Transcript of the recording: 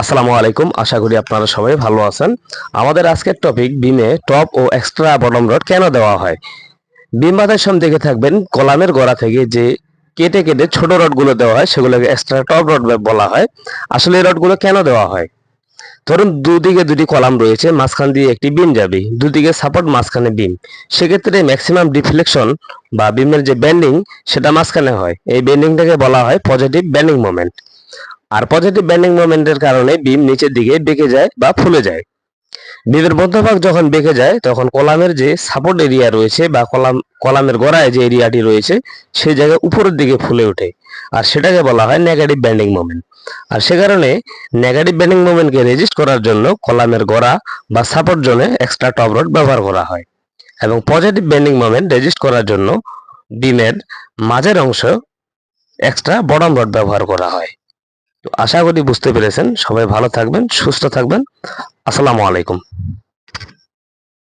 আসসালামু আলাইকুম। আশা করি আপনারা সবাই ভালো আছেন। আমাদের আজকের টপিক বিমে টপ ও এক্সট্রা বটম রড কেন দেওয়া হয়? বিম বাঁধার সময় দেখে থাকবেন, কলামের গোড়া থেকে যে কেটে কেটে ছোট রডগুলো দেওয়া হয়, সেগুলোকে এক্সট্রা টপ রড বলা হয়। আসলে এই রডগুলো কেন দেওয়া হয়? ধরুন, দুদিকে দুটি কলাম রয়েছে, মাঝখান দিয়ে একটি বিম যাবে, দুদিকে সাপোর্ট মাঝখানে বিম। সেক্ষেত্রে ম্যাক্সিমাম ডিফ্লেকশন বা বিমের যে ব্যান্ডিং সেটা মাঝখানে হয়। এই ব্যান্ডিংটাকে বলা হয় পজিটিভ ব্যান্ডিং মোমেন্ট আর পজিটিভ ব্যান্ডিং মোমেন্টের কারণে বিম নিচের দিকে বেঁকে যায় বা ফুলে যায়। বিমের মধ্যভাগ যখন বেঁকে যায়, তখন কলামের যে সাপোর্ট এরিয়া রয়েছে বা কলাম, কলামের গোড়ায় যে এরিয়াটি রয়েছে সেই জায়গায় উপরের দিকে ফুলে ওঠে। আর সেটাকে বলা হয় নেগেটিভ ব্যান্ডিং মোমেন্ট আর সে কারণে নেগেটিভ ব্যান্ডিং মোমেন্টকে রেজিস্ট করার জন্য কলামের গোড়া বা সাপোর্ট জোনে এক্সট্রা টপ রড ব্যবহার করা হয়। এবং পজিটিভ ব্যান্ডিং মোমেন্ট রেজিস্ট করার জন্য বিমের মাঝের অংশ এক্সট্রা বডম রড ব্যবহার করা হয়। আশা করি বুঝতে পেরেছেন। সবাই ভালো থাকবেন সুস্থ থাকবেন। আসসালামু আলাইকুম।